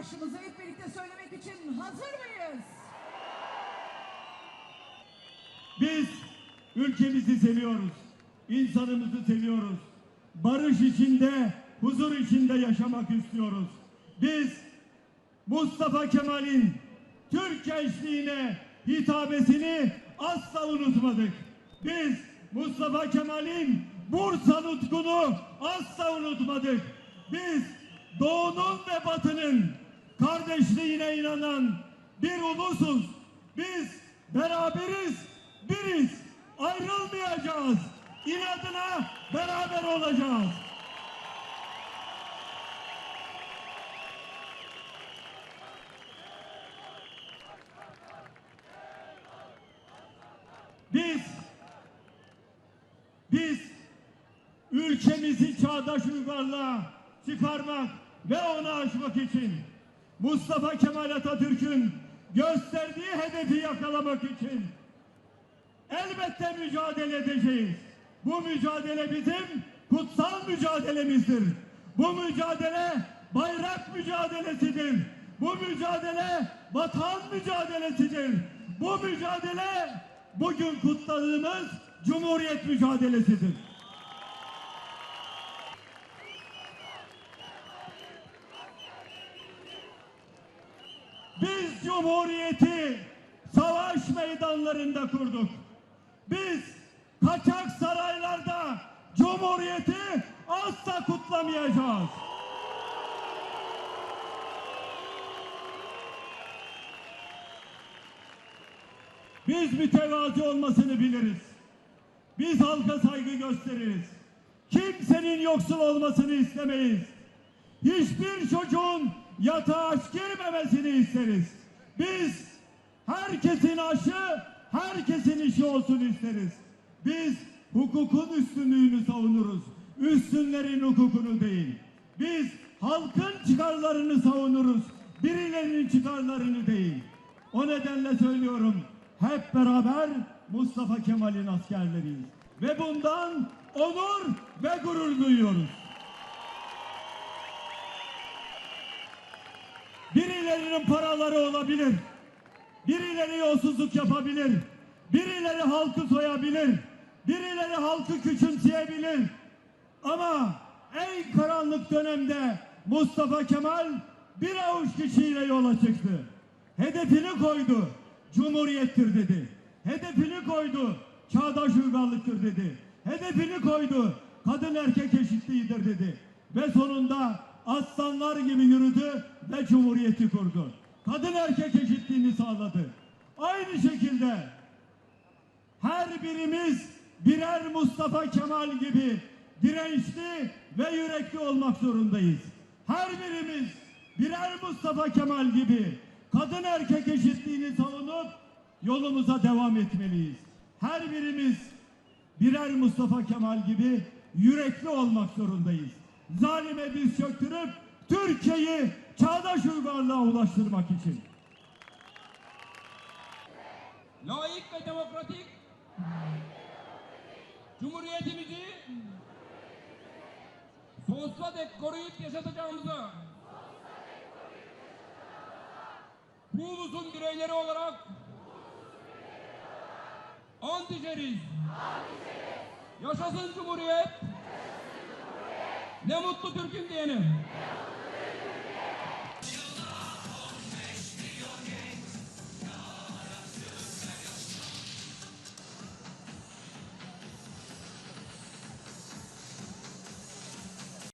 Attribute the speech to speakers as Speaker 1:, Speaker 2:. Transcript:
Speaker 1: Marşımızı hep birlikte söylemek için hazır mıyız?
Speaker 2: Biz ülkemizi seviyoruz. insanımızı seviyoruz. Barış içinde, huzur içinde yaşamak istiyoruz. Biz Mustafa Kemal'in Türk gençliğine hitabesini asla unutmadık. Biz Mustafa Kemal'in Bursa nutkunu asla unutmadık. Biz Doğu'nun ve Batı'nın kardeşliğine inanan bir ulusuz. Biz beraberiz, biriz. Ayrılmayacağız. İnadına beraber olacağız. Biz biz ülkemizi çağdaş uygarlığa çıkarmak ve onu aşmak için Mustafa Kemal Atatürk'ün gösterdiği hedefi yakalamak için elbette mücadele edeceğiz. Bu mücadele bizim kutsal mücadelemizdir. Bu mücadele bayrak mücadelesidir. Bu mücadele vatan mücadelesidir. Bu mücadele bugün kutladığımız Cumhuriyet mücadelesidir. Biz Cumhuriyeti savaş meydanlarında kurduk. Biz kaçak saraylarda Cumhuriyeti asla kutlamayacağız. Biz mütevazi olmasını biliriz. Biz halka saygı gösteririz. Kimsenin yoksul olmasını istemeyiz. Hiçbir çocuğun yatağa girmemesini isteriz. Biz herkesin aşı, herkesin işi olsun isteriz. Biz hukukun üstünlüğünü savunuruz. Üstünlerin hukukunu değil. Biz halkın çıkarlarını savunuruz. Birilerinin çıkarlarını değil. O nedenle söylüyorum. Hep beraber Mustafa Kemal'in askerleriyiz. Ve bundan onur ve gurur duyuyoruz. Birilerinin paraları olabilir. Birileri yolsuzluk yapabilir. Birileri halkı soyabilir. Birileri halkı küçümseyebilir. Ama en karanlık dönemde Mustafa Kemal bir avuç kişiyle yola çıktı. Hedefini koydu. Cumhuriyettir dedi. Hedefini koydu. Çağdaş uygarlıktır dedi. Hedefini koydu. Kadın erkek eşitliğidir dedi. Ve sonunda aslanlar gibi yürüdü ve cumhuriyeti kurdu. Kadın erkek eşitliğini sağladı. Aynı şekilde her birimiz birer Mustafa Kemal gibi dirençli ve yürekli olmak zorundayız. Her birimiz birer Mustafa Kemal gibi kadın erkek eşitliğini savunup yolumuza devam etmeliyiz. Her birimiz birer Mustafa Kemal gibi yürekli olmak zorundayız. Zalime diz çöktürüp Türkiye'yi çağdaş uygarlığa ulaştırmak için.
Speaker 3: layık ve demokratik Cumhuriyetimizi sonsuza dek koruyup yaşatacağımıza bu ulusun bireyleri olarak ant içeriz. Yaşasın Cumhuriyet. Ne mutlu Türk'üm diyenim.